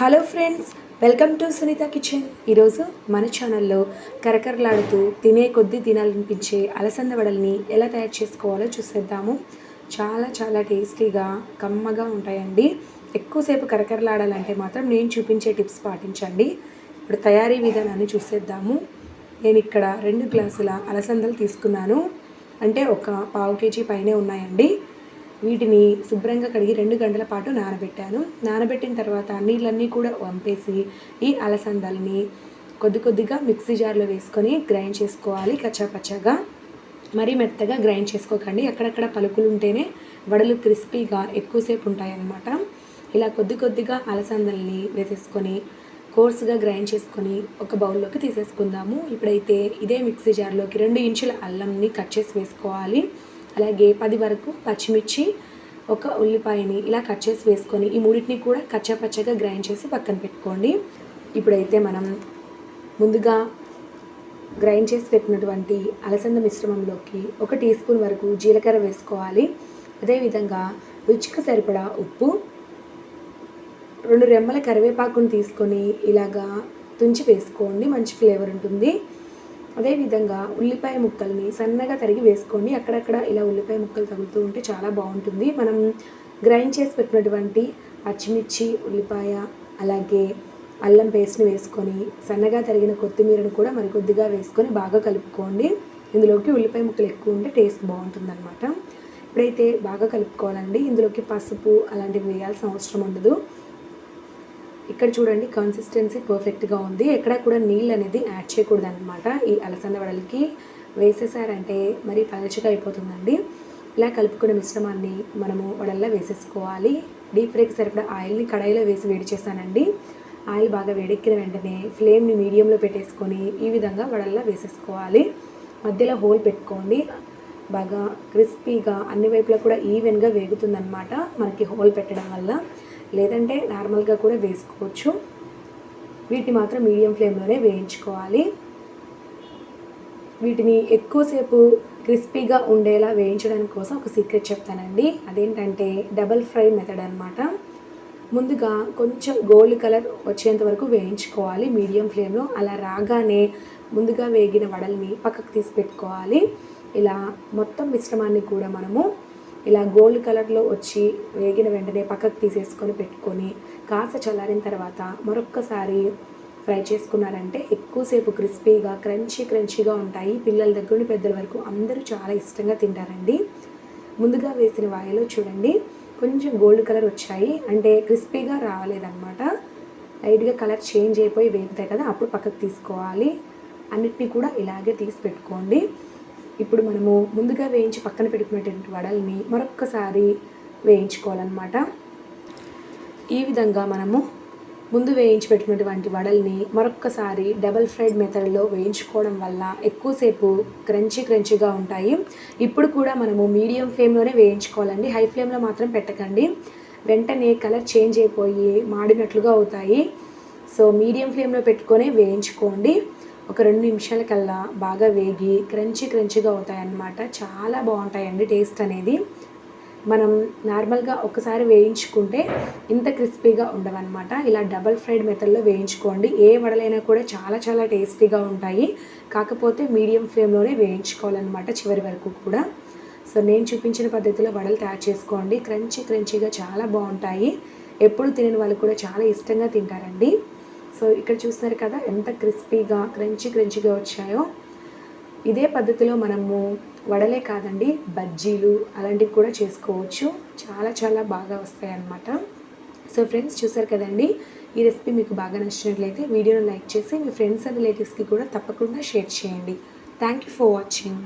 Hello friends welcome to Sunitha kitchen. ఈరోజు మన ఛానల్లో కరకరలాడుతూ తినే కొద్దీ తినాలనిపించే అలసంద వడల్ని ఎలా తయారు చేసుకోవాలో చూసేద్దాము. చాలా చాలా టేస్టీగా కమ్మగా ఉంటాయండి. ఎక్కువసేపు కరకరలాడాలంటే మాత్రం నేను చూపించే టిప్స్ పాటించండి. ఇప్పుడు తయారీ విధానాన్ని చూసేద్దాము. నేను ఇక్కడ రెండు గ్లాసుల అలసందలు తీసుకున్నాను. అంటే ఒక పావు కేజీ పైనే ఉన్నాయండి. వీటిని శుభ్రంగా కడిగి రెండు గంటల పాటు నానబెట్టాను. నానబెట్టిన తర్వాత నీళ్ళన్నీ కూడా వంపేసి ఈ అలసందల్ని కొద్ది కొద్దిగా మిక్సీ జార్లో వేసుకొని గ్రైండ్ చేసుకోవాలి కచ్చాపచ్చాగా. మరీ మెత్తగా గ్రైండ్ చేసుకోకండి. అక్కడక్కడ పలుకులు ఉంటేనే వడలు క్రిస్పీగా ఎక్కువసేపు ఉంటాయన్నమాట. ఇలా కొద్ది కొద్దిగా అలసందల్ని వేసేసుకొని కోర్సుగా గ్రైండ్ చేసుకొని ఒక బౌల్లోకి తీసేసుకుందాము. ఇప్పుడైతే ఇదే మిక్సీ జార్లోకి రెండు ఇంచుల అల్లంని కట్ చేసి వేసుకోవాలి. అలాగే పది వరకు పచ్చిమిర్చి ఒక ఉల్లిపాయని ఇలా కట్ చేసి వేసుకొని ఈ మూడింటిని కూడా కచ్చపచ్చగా గ్రైండ్ చేసి పక్కన పెట్టుకోండి. ఇప్పుడైతే మనం ముందుగా గ్రైండ్ చేసి పెట్టినటువంటి అలసంద మిశ్రమంలోకి ఒక టీ స్పూన్ వరకు జీలకర్ర వేసుకోవాలి. అదేవిధంగా రుచికి సరిపడా ఉప్పు రెండు రెమ్మల కరివేపాకును తీసుకొని ఇలాగా తుంచి వేసుకోండి. మంచి ఫ్లేవర్ ఉంటుంది. అదేవిధంగా ఉల్లిపాయ ముక్కల్ని సన్నగా తరిగి వేసుకోండి అక్కడక్కడ ఇలా ఉల్లిపాయ ముక్కలు తగులుతూ ఉంటే చాలా బాగుంటుంది. మనం గ్రైండ్ చేసి పెట్టినటువంటి పచ్చిమిర్చి ఉల్లిపాయ అలాగే అల్లం పేస్ట్ని వేసుకొని సన్నగా తరిగిన కొత్తిమీరను కూడా మరి కొద్దిగా వేసుకొని బాగా కలుపుకోండి. ఇందులోకి ఉల్లిపాయ ముక్కలు ఎక్కువ ఉంటే టేస్ట్ బాగుంటుంది అనమాట ఇప్పుడైతే బాగా కలుపుకోవాలండి. ఇందులోకి పసుపు అలాంటివి వేయాల్సిన అవసరం ఉండదు. ఇక్కడ చూడండి కన్సిస్టెన్సీ పర్ఫెక్ట్గా ఉంది. ఎక్కడ కూడా నీళ్ళు అనేది యాడ్ చేయకూడదు అనమాట ఈ అలసంద వడలకి వేసేసారంటే మరి పలచగా అయిపోతుందండి. ఇలా కలుపుకున్న మిశ్రమాన్ని మనము వడల్లో వేసేసుకోవాలి. డీప్ ఫ్రైకి సరిపడా ఆయిల్ని కడాయిలో వేసి వేడి చేశానండి. ఆయిల్ బాగా వేడెక్కిన వెంటనే ఫ్లేమ్ని మీడియంలో పెట్టేసుకొని ఈ విధంగా వడల్లో వేసేసుకోవాలి. మధ్యలో హోల్ పెట్టుకోండి. బాగా క్రిస్పీగా అన్ని వైపులా కూడా ఈవెన్గా వేగుతుందనమాట మనకి హోల్ పెట్టడం వల్ల. లేదంటే నార్మల్గా కూడా వేసుకోవచ్చు. వీటిని మాత్రం మీడియం ఫ్లేమ్లోనే వేయించుకోవాలి. వీటిని ఎక్కువసేపు క్రిస్పీగా ఉండేలా వేయించడానికి కోసం ఒక సీక్రెట్ చెప్తానండి. అదేంటంటే డబల్ ఫ్రై మెథడ్ అనమాట ముందుగా కొంచెం గోల్డ్ కలర్ వచ్చేంత వరకు వేయించుకోవాలి మీడియం ఫ్లేమ్లో. అలా రాగానే ముందుగా వేగిన వడల్ని పక్కకు తీసి పెట్టుకోవాలి. ఇలా మొత్తం మిశ్రమాన్ని కూడా మనము ఇలా గోల్డ్ కలర్లో వచ్చి వేగిన వెంటనే పక్కకు తీసేసుకొని పెట్టుకొని కాస్త చల్లారిన తర్వాత మరొక్కసారి ఫ్రై చేసుకున్నారంటే ఎక్కువసేపు క్రిస్పీగా క్రంచీ క్రంచీగా ఉంటాయి. పిల్లల దగ్గర నుండి పెద్దల వరకు అందరూ చాలా ఇష్టంగా తింటారండి. ముందుగా వేసిన వాయిలో చూడండి. కొంచెం గోల్డ్ కలర్ వచ్చాయి. అంటే క్రిస్పీగా రావలేదన్నమాట. లైట్గా కలర్ చేంజ్ అయిపోయి వేగుతాయి కదా అప్పుడు పక్కకు తీసుకోవాలి. అన్నిటినీ కూడా ఇలాగే తీసి పెట్టుకోండి. ఇప్పుడు మనము ముందుగా వేయించి పక్కన పెట్టుకున్నటువంటి వడల్ని మరొక్కసారి వేయించుకోవాలన్నమాట. ఈ విధంగా మనము ముందు వేయించి పెట్టినటువంటి వడల్ని మరొక్కసారి డబల్ ఫ్రైడ్ మెథడ్లో వేయించుకోవడం వల్ల ఎక్కువసేపు క్రంచీ క్రంచీగా ఉంటాయి. ఇప్పుడు కూడా మనము మీడియం ఫ్లేమ్లోనే వేయించుకోవాలండి. హై ఫ్లేమ్లో మాత్రం పెట్టకండి. వెంటనే కలర్ చేంజ్ అయిపోయి మాడినట్లుగా అవుతాయి. సో మీడియం ఫ్లేమ్లో పెట్టుకొని వేయించుకోండి. ఒక రెండు నిమిషాలకల్లా బాగా వేగి క్రంచీ క్రంచీగా అవుతాయి అన్నమాట చాలా బాగుంటాయండి టేస్ట్ అనేది. మనం నార్మల్గా ఒకసారి వేయించుకుంటే ఇంత క్రిస్పీగా ఉండవన్నమాట. ఇలా డబల్ ఫ్రైడ్ మెథడ్లో వేయించుకోండి. ఏ వడలైనా కూడా చాలా చాలా టేస్టీగా ఉంటాయి. కాకపోతే మీడియం ఫ్లేమ్లోనే వేయించుకోవాలన్నమాట చివరి వరకు కూడా. సో నేను చూపించిన పద్ధతిలో వడలు తయారు చేసుకోండి. క్రంచీ క్రంచీగా చాలా బాగుంటాయి. ఎప్పుడు తినని వాళ్ళు కూడా చాలా ఇష్టంగా తింటారండి. సో ఇక్కడ చూస్తారు కదా ఎంత క్రిస్పీగా క్రంచి క్రంచిగా వచ్చాయో. ఇదే పద్ధతిలో మనము వడలే కాదండి బజ్జీలు అలాంటివి కూడా చేసుకోవచ్చు. చాలా చాలా బాగా వస్తాయి అన్నమాట సో ఫ్రెండ్స్ చూసారు కదండి ఈ రెసిపీ మీకు బాగా నచ్చినట్లయితే వీడియోను లైక్ చేసి మీ ఫ్రెండ్స్ అండ్ రిలేటివ్స్కి కూడా తప్పకుండా షేర్ చేయండి. Thank you for watching.